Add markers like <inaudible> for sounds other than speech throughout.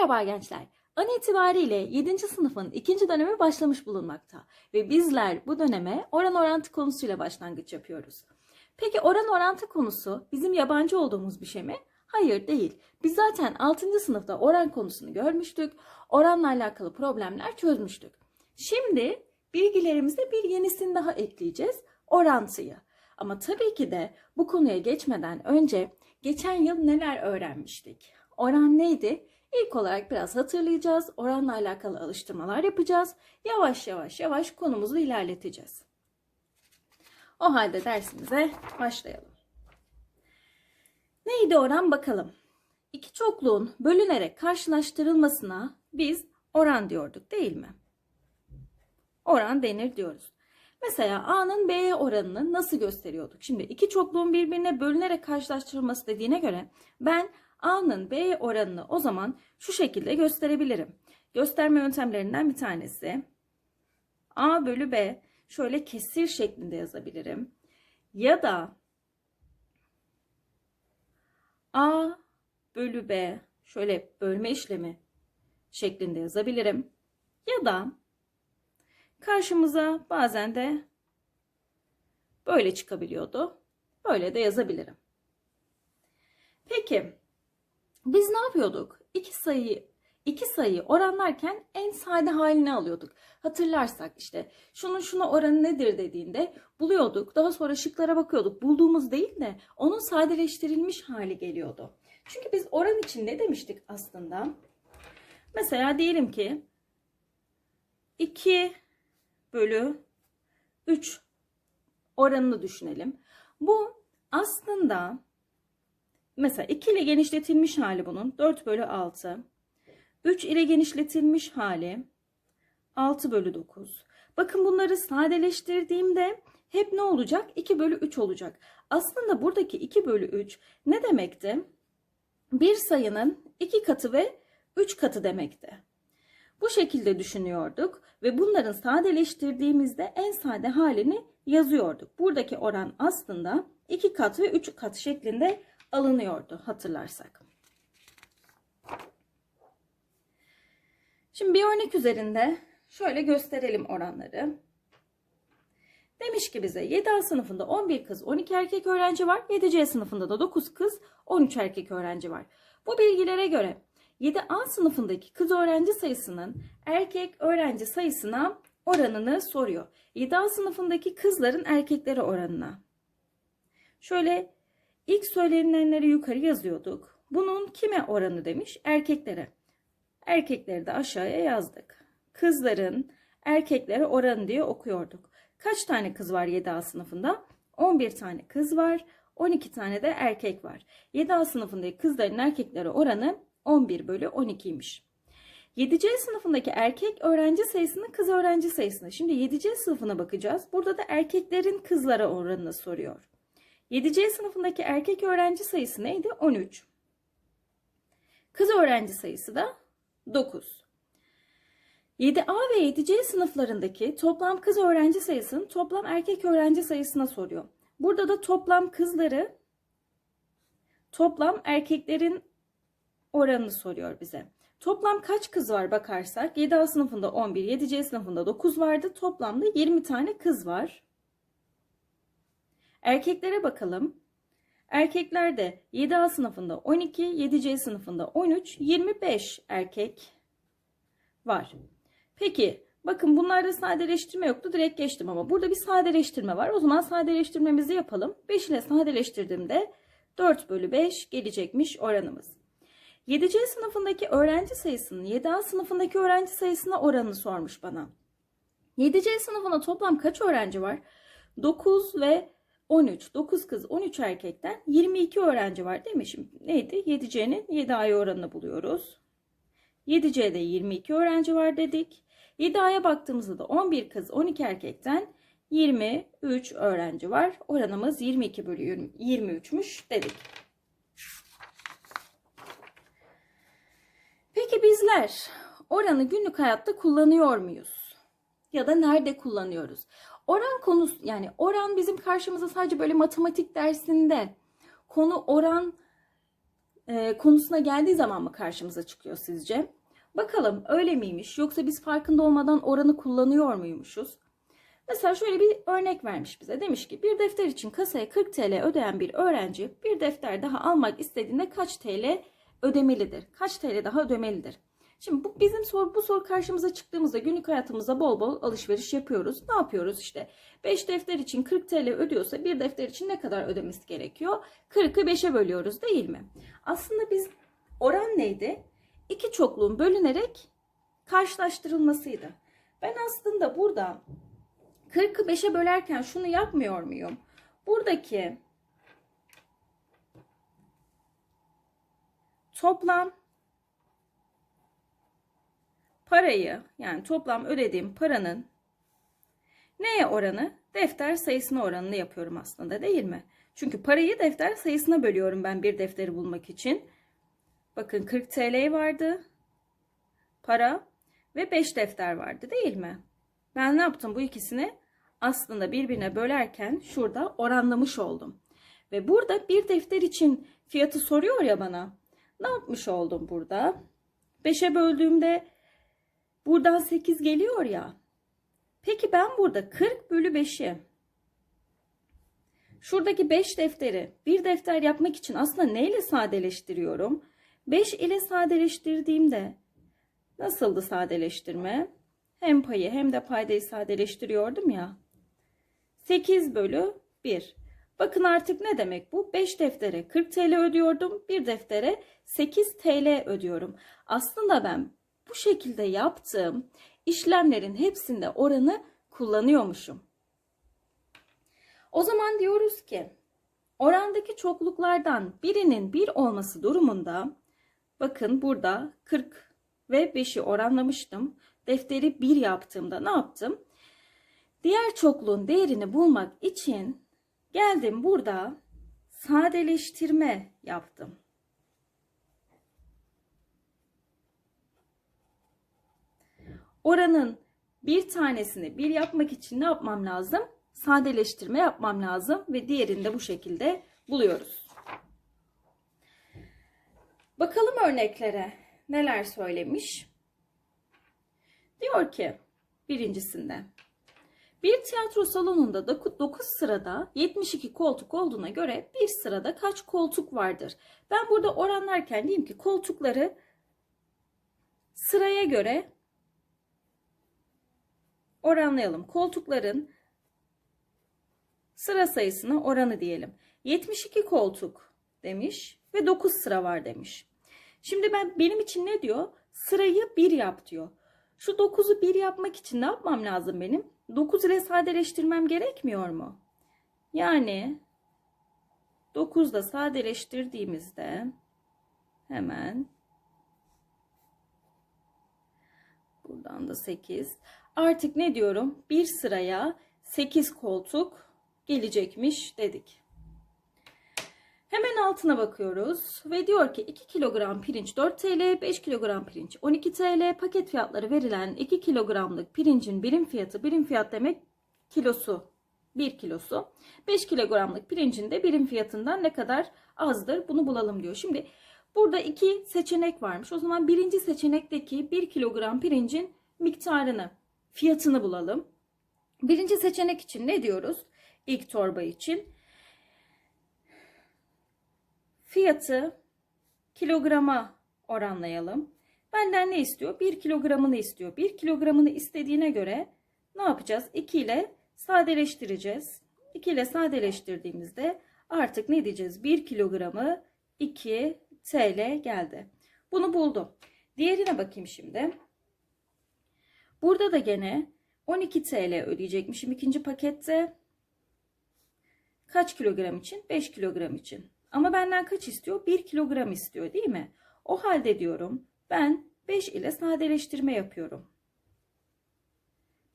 Merhaba gençler. An itibariyle 7. sınıfın 2. dönemi başlamış bulunmakta ve bizler bu döneme oran orantı konusuyla başlangıç yapıyoruz. Peki oran orantı konusu bizim yabancı olduğumuz bir şey mi? Hayır değil. Biz zaten 6. sınıfta oran konusunu görmüştük. Oranla alakalı problemler çözmüştük. Şimdi bilgilerimize bir yenisini daha ekleyeceğiz. Orantıyı. Ama tabii ki de bu konuya geçmeden önce geçen yıl neler öğrenmiştik? Oran neydi? İlk olarak biraz hatırlayacağız. Oranla alakalı alıştırmalar yapacağız. Yavaş yavaş yavaş konumuzu ilerleteceğiz. O halde dersimize başlayalım. Neydi oran bakalım. İki çokluğun bölünerek karşılaştırılmasına biz oran diyorduk değil mi? Oran denir diyoruz. Mesela A'nın B'ye oranını nasıl gösteriyorduk? Şimdi iki çokluğun birbirine bölünerek karşılaştırılması dediğine göre ben A'nın B'ye oranını o zaman şu şekilde gösterebilirim. Gösterme yöntemlerinden bir tanesi A bölü B şöyle kesir şeklinde yazabilirim. Ya da A bölü B şöyle bölme işlemi şeklinde yazabilirim. Ya da karşımıza bazen de böyle çıkabiliyordu. Böyle de yazabilirim. Peki biz ne yapıyorduk? İki sayıyı iki sayıyı oranlarken en sade halini alıyorduk. Hatırlarsak işte şunun şuna oranı nedir dediğinde buluyorduk. Daha sonra şıklara bakıyorduk. Bulduğumuz değil de onun sadeleştirilmiş hali geliyordu. Çünkü biz oran için ne demiştik aslında? Mesela diyelim ki 2 bölü 3 oranını düşünelim. Bu aslında mesela 2 ile genişletilmiş hali bunun 4 bölü 6. 3 ile genişletilmiş hali 6 bölü 9. Bakın bunları sadeleştirdiğimde hep ne olacak? 2 bölü 3 olacak. Aslında buradaki 2 bölü 3 ne demekti? Bir sayının 2 katı ve 3 katı demekti. Bu şekilde düşünüyorduk ve bunların sadeleştirdiğimizde en sade halini yazıyorduk. Buradaki oran aslında 2 kat ve 3 kat şeklinde alınıyordu hatırlarsak. Şimdi bir örnek üzerinde şöyle gösterelim oranları. Demiş ki bize 7A sınıfında 11 kız 12 erkek öğrenci var. 7C sınıfında da 9 kız 13 erkek öğrenci var. Bu bilgilere göre 7A sınıfındaki kız öğrenci sayısının erkek öğrenci sayısına oranını soruyor. 7A sınıfındaki kızların erkeklere oranına. Şöyle ilk söylenilenleri yukarı yazıyorduk. Bunun kime oranı demiş? Erkeklere. Erkekleri de aşağıya yazdık. Kızların erkeklere oranı diye okuyorduk. Kaç tane kız var 7A sınıfında? 11 tane kız var. 12 tane de erkek var. 7A sınıfındaki kızların erkeklere oranı 11 bölü 12'ymiş. 7C sınıfındaki erkek öğrenci sayısını kız öğrenci sayısına. Şimdi 7C sınıfına bakacağız. Burada da erkeklerin kızlara oranını soruyor. 7C sınıfındaki erkek öğrenci sayısı neydi? 13. Kız öğrenci sayısı da 9. 7A ve 7C sınıflarındaki toplam kız öğrenci sayısının toplam erkek öğrenci sayısına soruyor. Burada da toplam kızları toplam erkeklerin oranını soruyor bize. Toplam kaç kız var bakarsak 7A sınıfında 11, 7C sınıfında 9 vardı. Toplamda 20 tane kız var. Erkeklere bakalım. Erkeklerde 7A sınıfında 12, 7C sınıfında 13, 25 erkek var. Peki bakın bunlarda sadeleştirme yoktu direkt geçtim ama burada bir sadeleştirme var. O zaman sadeleştirmemizi yapalım. 5 ile sadeleştirdiğimde 4 bölü 5 gelecekmiş oranımız. 7C sınıfındaki öğrenci sayısının 7A sınıfındaki öğrenci sayısına oranını sormuş bana. 7C sınıfında toplam kaç öğrenci var? 9 ve 13. 9 kız 13 erkekten 22 öğrenci var demişim. Neydi? 7C'nin 7A'ya oranını buluyoruz. 7C'de 22 öğrenci var dedik. 7A'ya baktığımızda da 11 kız 12 erkekten 23 öğrenci var. Oranımız 22 bölü 23'müş dedik. Peki bizler oranı günlük hayatta kullanıyor muyuz? Ya da nerede kullanıyoruz? Oran konusu yani oran bizim karşımıza sadece böyle matematik dersinde konu oran e, konusuna geldiği zaman mı karşımıza çıkıyor sizce? Bakalım öyle miymiş yoksa biz farkında olmadan oranı kullanıyor muymuşuz? Mesela şöyle bir örnek vermiş bize. Demiş ki bir defter için kasaya 40 TL ödeyen bir öğrenci bir defter daha almak istediğinde kaç TL ödemelidir? Kaç TL daha ödemelidir? Şimdi bu bizim soru bu soru karşımıza çıktığımızda günlük hayatımızda bol bol alışveriş yapıyoruz. Ne yapıyoruz işte? 5 defter için 40 TL ödüyorsa bir defter için ne kadar ödemesi gerekiyor? 40'ı 5'e bölüyoruz değil mi? Aslında biz oran neydi? İki çokluğun bölünerek karşılaştırılmasıydı. Ben aslında burada 40'ı 5'e bölerken şunu yapmıyor muyum? Buradaki toplam parayı yani toplam ödediğim paranın neye oranı? Defter sayısına oranını yapıyorum aslında değil mi? Çünkü parayı defter sayısına bölüyorum ben bir defteri bulmak için. Bakın 40 TL vardı. Para ve 5 defter vardı değil mi? Ben ne yaptım bu ikisini? Aslında birbirine bölerken şurada oranlamış oldum. Ve burada bir defter için fiyatı soruyor ya bana. Ne yapmış oldum burada? 5'e böldüğümde buradan 8 geliyor ya. Peki ben burada 40 bölü 5'i şuradaki 5 defteri bir defter yapmak için aslında neyle sadeleştiriyorum? 5 ile sadeleştirdiğimde nasıldı sadeleştirme? Hem payı hem de paydayı sadeleştiriyordum ya. 8 bölü 1. Bakın artık ne demek bu? 5 deftere 40 TL ödüyordum. Bir deftere 8 TL ödüyorum. Aslında ben bu şekilde yaptığım işlemlerin hepsinde oranı kullanıyormuşum. O zaman diyoruz ki orandaki çokluklardan birinin 1 olması durumunda bakın burada 40 ve 5'i oranlamıştım. Defteri 1 yaptığımda ne yaptım? Diğer çokluğun değerini bulmak için geldim burada sadeleştirme yaptım. Oranın bir tanesini bir yapmak için ne yapmam lazım? Sadeleştirme yapmam lazım ve diğerini de bu şekilde buluyoruz. Bakalım örneklere neler söylemiş. Diyor ki birincisinde bir tiyatro salonunda 9 sırada 72 koltuk olduğuna göre bir sırada kaç koltuk vardır? Ben burada oranlarken diyeyim ki koltukları sıraya göre oranlayalım. Koltukların sıra sayısına oranı diyelim. 72 koltuk demiş ve 9 sıra var demiş. Şimdi ben benim için ne diyor? Sırayı 1 yap diyor. Şu 9'u 1 yapmak için ne yapmam lazım benim? 9 ile sadeleştirmem gerekmiyor mu? Yani 9'da sadeleştirdiğimizde hemen buradan da 8 artık ne diyorum? Bir sıraya 8 koltuk gelecekmiş dedik. Hemen altına bakıyoruz ve diyor ki 2 kilogram pirinç 4 TL, 5 kilogram pirinç 12 TL. Paket fiyatları verilen 2 kilogramlık pirincin birim fiyatı, birim fiyat demek kilosu, 1 kilosu. 5 kilogramlık pirincin de birim fiyatından ne kadar azdır bunu bulalım diyor. Şimdi burada iki seçenek varmış. O zaman birinci seçenekteki 1 kilogram pirincin miktarını, fiyatını bulalım. Birinci seçenek için ne diyoruz? İlk torba için fiyatı kilograma oranlayalım. Benden ne istiyor? 1 kilogramını istiyor. 1 kilogramını istediğine göre ne yapacağız? 2 ile sadeleştireceğiz. 2 ile sadeleştirdiğimizde artık ne diyeceğiz? 1 kilogramı 2 TL geldi. Bunu buldum. Diğerine bakayım şimdi. Burada da gene 12 TL ödeyecekmişim ikinci pakette. Kaç kilogram için? 5 kilogram için. Ama benden kaç istiyor? 1 kilogram istiyor değil mi? O halde diyorum ben 5 ile sadeleştirme yapıyorum.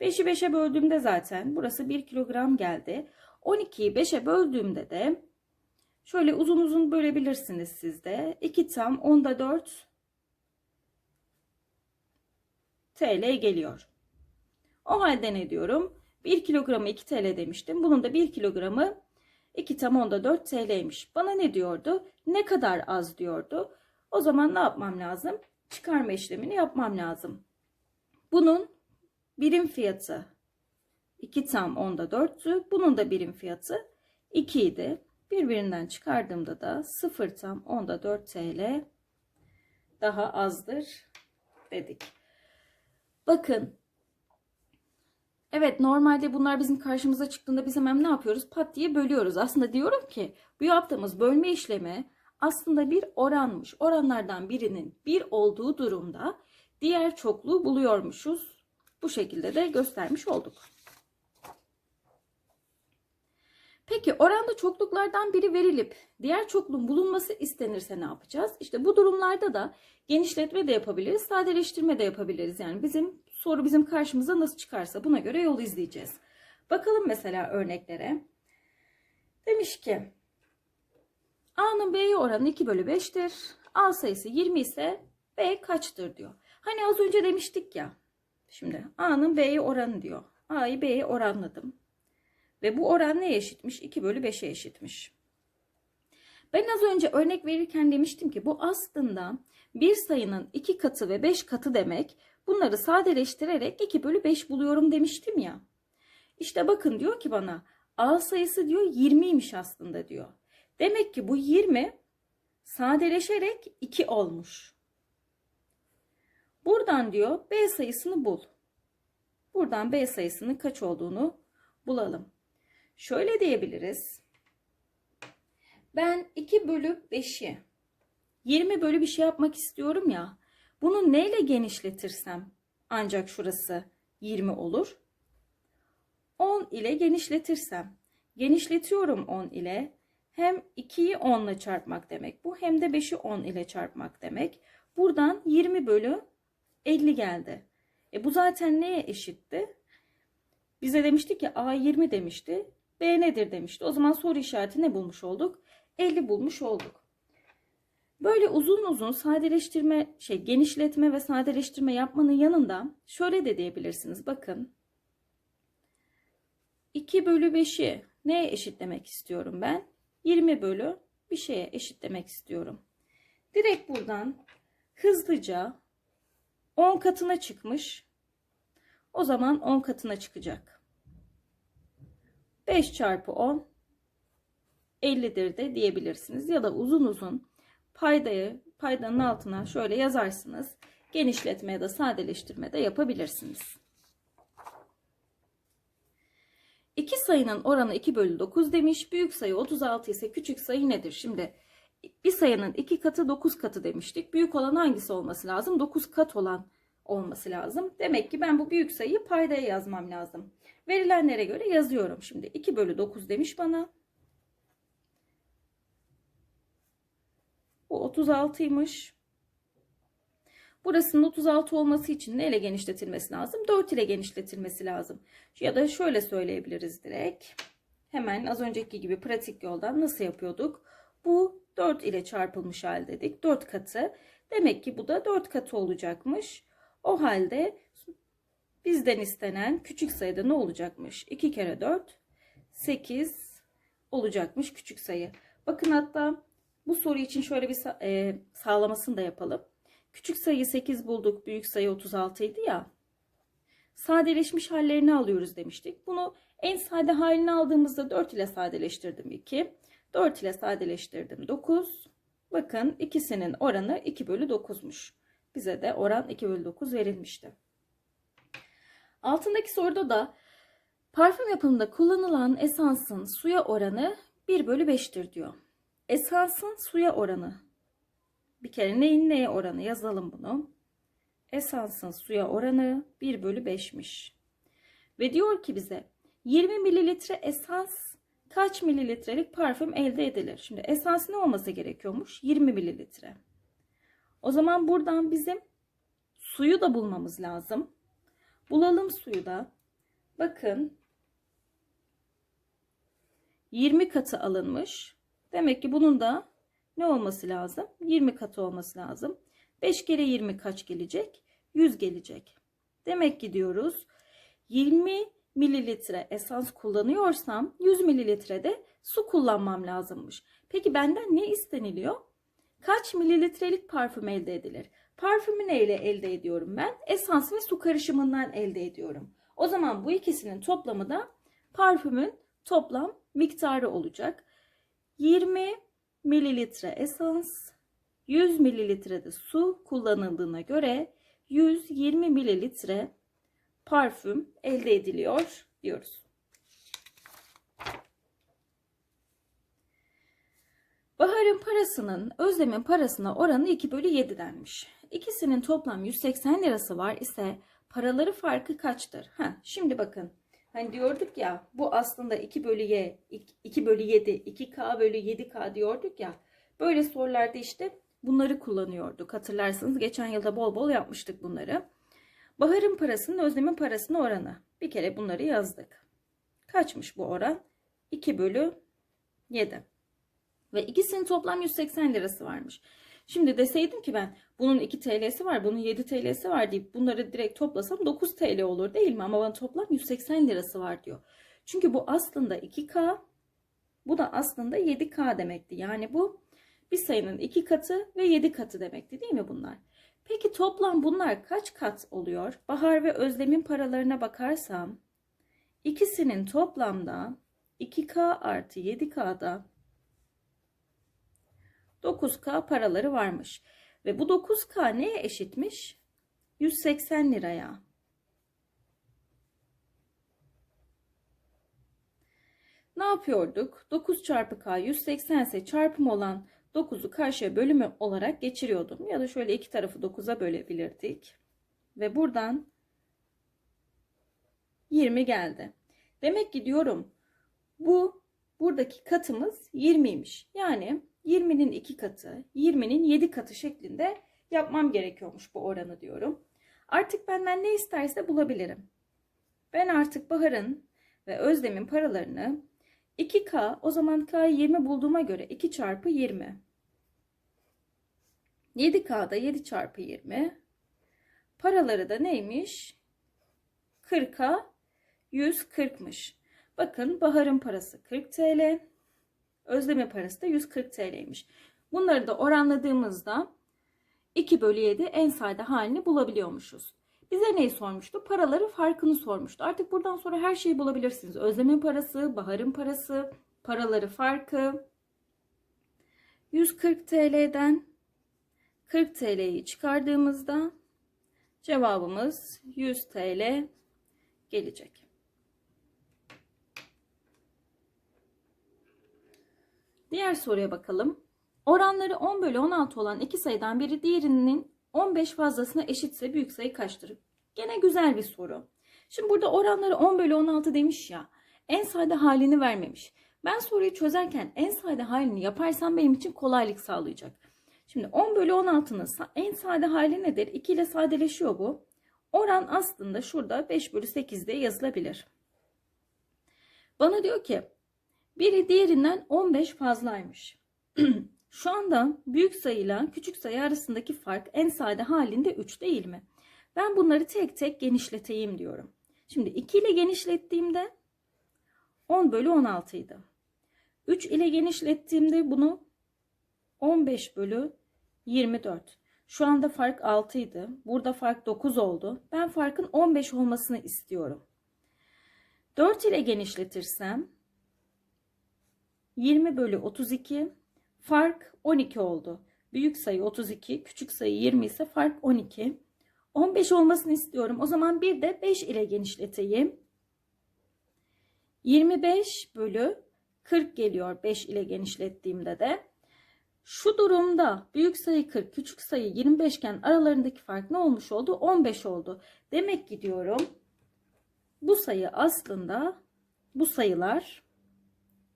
5'i 5'e böldüğümde zaten burası 1 kilogram geldi. 12'yi 5'e böldüğümde de şöyle uzun uzun bölebilirsiniz siz de. 2 tam 10'da 4 TL geliyor. O halde ne diyorum? 1 kilogramı 2 TL demiştim. Bunun da 1 kilogramı 2 tam onda 4 TL'ymiş. Bana ne diyordu? Ne kadar az diyordu. O zaman ne yapmam lazım? Çıkarma işlemini yapmam lazım. Bunun birim fiyatı 2 tam onda 4'tü. Bunun da birim fiyatı 2 idi. Birbirinden çıkardığımda da 0 tam onda 4 TL daha azdır dedik. Bakın. Evet normalde bunlar bizim karşımıza çıktığında biz hemen ne yapıyoruz? Pat diye bölüyoruz. Aslında diyorum ki bu yaptığımız bölme işlemi aslında bir oranmış. Oranlardan birinin bir olduğu durumda diğer çokluğu buluyormuşuz. Bu şekilde de göstermiş olduk. Peki oranda çokluklardan biri verilip diğer çokluğun bulunması istenirse ne yapacağız? İşte bu durumlarda da genişletme de yapabiliriz, sadeleştirme de yapabiliriz. Yani bizim soru bizim karşımıza nasıl çıkarsa buna göre yol izleyeceğiz. Bakalım mesela örneklere. Demiş ki A'nın B'ye oranı 2 bölü 5'tir. A sayısı 20 ise B kaçtır diyor. Hani az önce demiştik ya. Şimdi A'nın B'ye oranı diyor. A'yı B'ye oranladım. Ve bu oran neye eşitmiş? 2 bölü 5'e eşitmiş. Ben az önce örnek verirken demiştim ki bu aslında bir sayının 2 katı ve 5 katı demek. Bunları sadeleştirerek 2 bölü 5 buluyorum demiştim ya. İşte bakın diyor ki bana A sayısı diyor 20'ymiş aslında diyor. Demek ki bu 20 sadeleşerek 2 olmuş. Buradan diyor B sayısını bul. Buradan B sayısının kaç olduğunu bulalım. Şöyle diyebiliriz. Ben 2 bölü 5'i 20 bölü bir şey yapmak istiyorum ya. Bunu neyle genişletirsem ancak şurası 20 olur. 10 ile genişletirsem. Genişletiyorum 10 ile. Hem 2'yi 10 ile çarpmak demek bu hem de 5'i 10 ile çarpmak demek. Buradan 20 bölü 50 geldi. E bu zaten neye eşitti? Bize demişti ki A 20 demişti. B nedir demişti. O zaman soru işareti ne bulmuş olduk? 50 bulmuş olduk. Böyle uzun uzun sadeleştirme, şey genişletme ve sadeleştirme yapmanın yanında şöyle de diyebilirsiniz. Bakın 2 bölü 5'i neye eşitlemek istiyorum ben? 20 bölü bir şeye eşitlemek istiyorum. Direkt buradan hızlıca 10 katına çıkmış. O zaman 10 katına çıkacak. 5 çarpı 10 50'dir de diyebilirsiniz. Ya da uzun uzun paydayı paydanın altına şöyle yazarsınız. Genişletme ya da sadeleştirme de yapabilirsiniz. İki sayının oranı 2 bölü 9 demiş. Büyük sayı 36 ise küçük sayı nedir? Şimdi bir sayının 2 katı 9 katı demiştik. Büyük olan hangisi olması lazım? 9 kat olan olması lazım. Demek ki ben bu büyük sayıyı paydaya yazmam lazım. Verilenlere göre yazıyorum. Şimdi 2 bölü 9 demiş bana. Bu 36'ymış. Burasının 36 olması için neyle genişletilmesi lazım? 4 ile genişletilmesi lazım. Ya da şöyle söyleyebiliriz direkt. Hemen az önceki gibi pratik yoldan nasıl yapıyorduk? Bu 4 ile çarpılmış hal dedik. 4 katı. Demek ki bu da 4 katı olacakmış. O halde bizden istenen küçük sayıda ne olacakmış? 2 kere 4 8 olacakmış küçük sayı. Bakın hatta bu soru için şöyle bir e, sağlamasını da yapalım. Küçük sayı 8 bulduk. Büyük sayı 36 idi ya. Sadeleşmiş hallerini alıyoruz demiştik. Bunu en sade halini aldığımızda 4 ile sadeleştirdim 2. 4 ile sadeleştirdim 9. Bakın ikisinin oranı 2 bölü 9'muş. Bize de oran 2 bölü 9 verilmişti. Altındaki soruda da parfüm yapımında kullanılan esansın suya oranı 1 bölü 5'tir diyor. Esansın suya oranı. Bir kere neyin neye oranı yazalım bunu. Esansın suya oranı 1 bölü 5'miş. Ve diyor ki bize 20 mililitre esans kaç mililitrelik parfüm elde edilir? Şimdi esans ne olması gerekiyormuş? 20 mililitre. O zaman buradan bizim suyu da bulmamız lazım. Bulalım suyu da. Bakın 20 katı alınmış. Demek ki bunun da ne olması lazım? 20 katı olması lazım. 5 kere 20 kaç gelecek? 100 gelecek. Demek ki diyoruz 20 mililitre esans kullanıyorsam 100 mililitre de su kullanmam lazımmış. Peki benden ne isteniliyor? Kaç mililitrelik parfüm elde edilir? Parfümü neyle elde ediyorum ben? Esans ve su karışımından elde ediyorum. O zaman bu ikisinin toplamı da parfümün toplam miktarı olacak. 20 mililitre esans, 100 mililitre de su kullanıldığına göre 120 mililitre parfüm elde ediliyor diyoruz. Bahar'ın parasının Özlem'in parasına oranı 2 bölü 7 denmiş. İkisinin toplam 180 lirası var ise paraları farkı kaçtır? Ha, şimdi bakın hani diyorduk ya bu aslında 2 bölü y 2 bölü 7 2k bölü 7k diyorduk ya böyle sorularda işte bunları kullanıyorduk. Hatırlarsanız geçen yılda bol bol yapmıştık bunları. Bahar'ın parasının Özlem'in parasına oranı. Bir kere bunları yazdık. Kaçmış bu oran? 2 bölü 7. Ve ikisinin toplam 180 lirası varmış. Şimdi deseydim ki ben bunun 2 TL'si var, bunun 7 TL'si var deyip bunları direkt toplasam 9 TL olur değil mi? Ama bana toplam 180 lirası var diyor. Çünkü bu aslında 2K, bu da aslında 7K demekti. Yani bu bir sayının 2 katı ve 7 katı demekti değil mi bunlar? Peki toplam bunlar kaç kat oluyor? Bahar ve Özlem'in paralarına bakarsam ikisinin toplamda 2K artı 7K'da 9K paraları varmış. Ve bu 9K neye eşitmiş? 180 liraya. Ne yapıyorduk? 9 çarpı K 180 ise çarpım olan 9'u karşıya bölümü olarak geçiriyordum. Ya da şöyle iki tarafı 9'a bölebilirdik. Ve buradan 20 geldi. Demek ki diyorum bu buradaki katımız 20'ymiş. Yani 20'nin 2 katı, 20'nin 7 katı şeklinde yapmam gerekiyormuş bu oranı diyorum. Artık benden ne isterse bulabilirim. Ben artık Bahar'ın ve Özlem'in paralarını 2K o zaman K'yı 20 bulduğuma göre 2 çarpı 20. 7K'da 7 çarpı 20. Paraları da neymiş? 40'a 140'mış. Bakın Bahar'ın parası 40 TL. Özleme parası da 140 TL'ymiş. Bunları da oranladığımızda 2 bölü 7 en sade halini bulabiliyormuşuz. Bize neyi sormuştu? Paraları farkını sormuştu. Artık buradan sonra her şeyi bulabilirsiniz. Özlem'in parası, Bahar'ın parası, paraları farkı. 140 TL'den 40 TL'yi çıkardığımızda cevabımız 100 TL gelecek. Diğer soruya bakalım. Oranları 10 bölü 16 olan iki sayıdan biri diğerinin 15 fazlasına eşitse büyük sayı kaçtır? Gene güzel bir soru. Şimdi burada oranları 10 bölü 16 demiş ya. En sade halini vermemiş. Ben soruyu çözerken en sade halini yaparsam benim için kolaylık sağlayacak. Şimdi 10 bölü 16'nın en sade hali nedir? 2 ile sadeleşiyor bu. Oran aslında şurada 5 bölü 8 diye yazılabilir. Bana diyor ki biri diğerinden 15 fazlaymış. <clears throat> Şu anda büyük sayıyla küçük sayı arasındaki fark en sade halinde 3 değil mi? Ben bunları tek tek genişleteyim diyorum. Şimdi 2 ile genişlettiğimde 10 bölü 16 idi. 3 ile genişlettiğimde bunu 15 bölü 24. Şu anda fark 6 idi. Burada fark 9 oldu. Ben farkın 15 olmasını istiyorum. 4 ile genişletirsem 20 bölü 32 fark 12 oldu. Büyük sayı 32, küçük sayı 20 ise fark 12. 15 olmasını istiyorum. O zaman bir de 5 ile genişleteyim. 25 bölü 40 geliyor 5 ile genişlettiğimde de. Şu durumda büyük sayı 40, küçük sayı 25 iken aralarındaki fark ne olmuş oldu? 15 oldu. Demek ki diyorum bu sayı aslında bu sayılar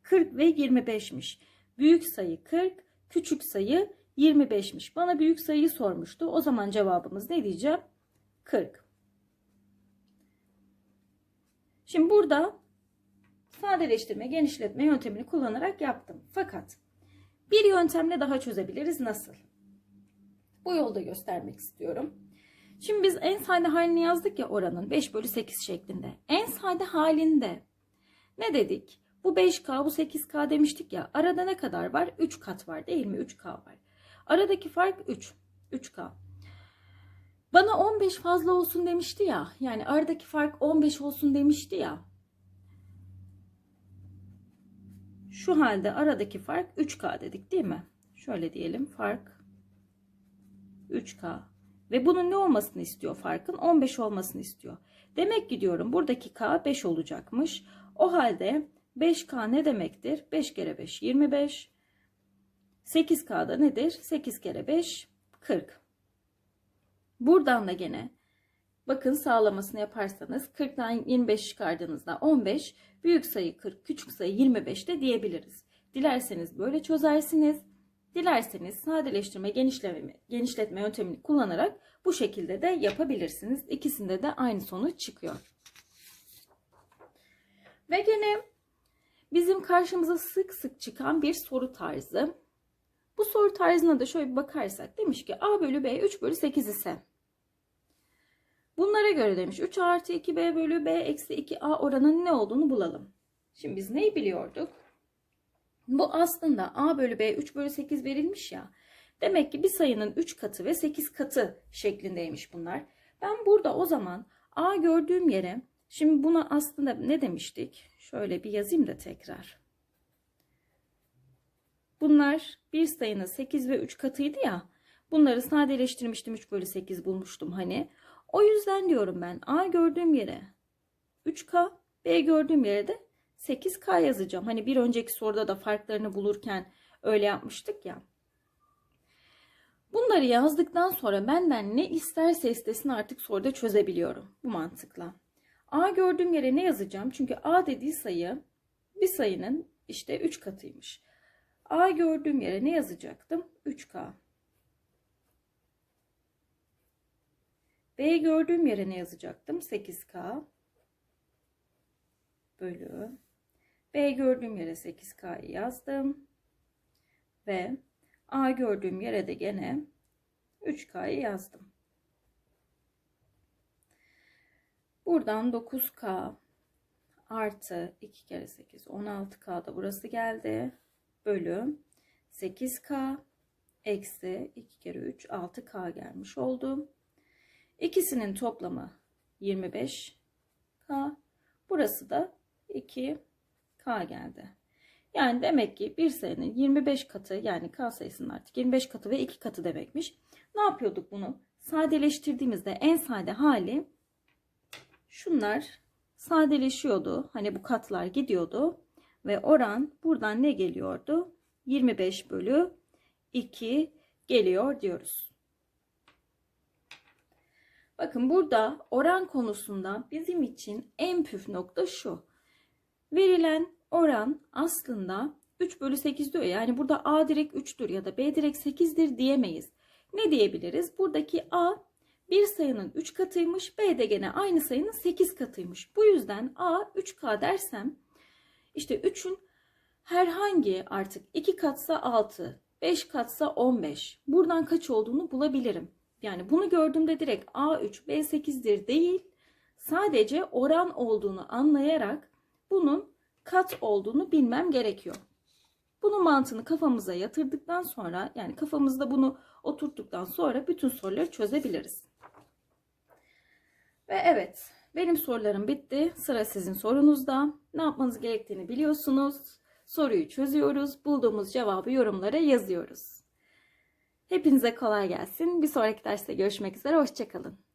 40 ve 25'miş. Büyük sayı 40, küçük sayı 25'miş. Bana büyük sayıyı sormuştu. O zaman cevabımız ne diyeceğim? 40. Şimdi burada sadeleştirme, genişletme yöntemini kullanarak yaptım. Fakat bir yöntemle daha çözebiliriz. Nasıl? Bu yolda göstermek istiyorum. Şimdi biz en sade halini yazdık ya oranın 5 bölü 8 şeklinde. En sade halinde ne dedik? Bu 5K bu 8K demiştik ya. Arada ne kadar var? 3 kat var değil mi? 3K var. Aradaki fark 3. 3K. Bana 15 fazla olsun demişti ya. Yani aradaki fark 15 olsun demişti ya. Şu halde aradaki fark 3K dedik değil mi? Şöyle diyelim fark 3K. Ve bunun ne olmasını istiyor farkın? 15 olmasını istiyor. Demek ki diyorum buradaki K 5 olacakmış. O halde 5K ne demektir? 5 kere 5 25. 8K da nedir? 8 kere 5 40. Buradan da gene bakın sağlamasını yaparsanız 40'tan 25 çıkardığınızda 15, büyük sayı 40, küçük sayı 25 de diyebiliriz. Dilerseniz böyle çözersiniz. Dilerseniz sadeleştirme, genişleme, genişletme yöntemini kullanarak bu şekilde de yapabilirsiniz. İkisinde de aynı sonuç çıkıyor. Ve gene bizim karşımıza sık sık çıkan bir soru tarzı. Bu soru tarzına da şöyle bir bakarsak demiş ki A bölü B 3 bölü 8 ise bunlara göre demiş 3 artı 2B bölü B eksi 2A oranının ne olduğunu bulalım. Şimdi biz neyi biliyorduk? Bu aslında A bölü B 3 bölü 8 verilmiş ya. Demek ki bir sayının 3 katı ve 8 katı şeklindeymiş bunlar. Ben burada o zaman A gördüğüm yere şimdi buna aslında ne demiştik? Şöyle bir yazayım da tekrar. Bunlar bir sayının 8 ve 3 katıydı ya. Bunları sadeleştirmiştim 3 bölü 8 bulmuştum hani. O yüzden diyorum ben A gördüğüm yere 3K, B gördüğüm yere de 8K yazacağım. Hani bir önceki soruda da farklarını bulurken öyle yapmıştık ya. Bunları yazdıktan sonra benden ne isterse istesin artık soruda çözebiliyorum bu mantıkla. A gördüğüm yere ne yazacağım? Çünkü A dediği sayı bir sayının işte 3 katıymış. A gördüğüm yere ne yazacaktım? 3K. B gördüğüm yere ne yazacaktım? 8K bölü B gördüğüm yere 8K'yı yazdım. Ve A gördüğüm yere de gene 3K'yı yazdım. Buradan 9K artı 2 kere 8 16K da burası geldi. Bölü 8K eksi 2 kere 3 6K gelmiş oldu. İkisinin toplamı 25K. Burası da 2 K geldi. Yani demek ki bir sayının 25 katı yani K sayısının artık 25 katı ve 2 katı demekmiş. Ne yapıyorduk bunu? Sadeleştirdiğimizde en sade hali şunlar sadeleşiyordu. Hani bu katlar gidiyordu. Ve oran buradan ne geliyordu? 25 bölü 2 geliyor diyoruz. Bakın burada oran konusunda bizim için en püf nokta şu. Verilen oran aslında 3 bölü 8 diyor. Yani burada A direkt 3'tür ya da B direkt 8'dir diyemeyiz. Ne diyebiliriz? Buradaki A bir sayının 3 katıymış. B de gene aynı sayının 8 katıymış. Bu yüzden A 3K dersem işte 3'ün herhangi artık 2 katsa 6, 5 katsa 15. Buradan kaç olduğunu bulabilirim. Yani bunu gördüğümde direkt A3, B8'dir değil. Sadece oran olduğunu anlayarak bunun kat olduğunu bilmem gerekiyor. Bunun mantığını kafamıza yatırdıktan sonra yani kafamızda bunu oturttuktan sonra bütün soruları çözebiliriz. Ve evet benim sorularım bitti. Sıra sizin sorunuzda. Ne yapmanız gerektiğini biliyorsunuz. Soruyu çözüyoruz. Bulduğumuz cevabı yorumlara yazıyoruz. Hepinize kolay gelsin. Bir sonraki derste görüşmek üzere. Hoşçakalın.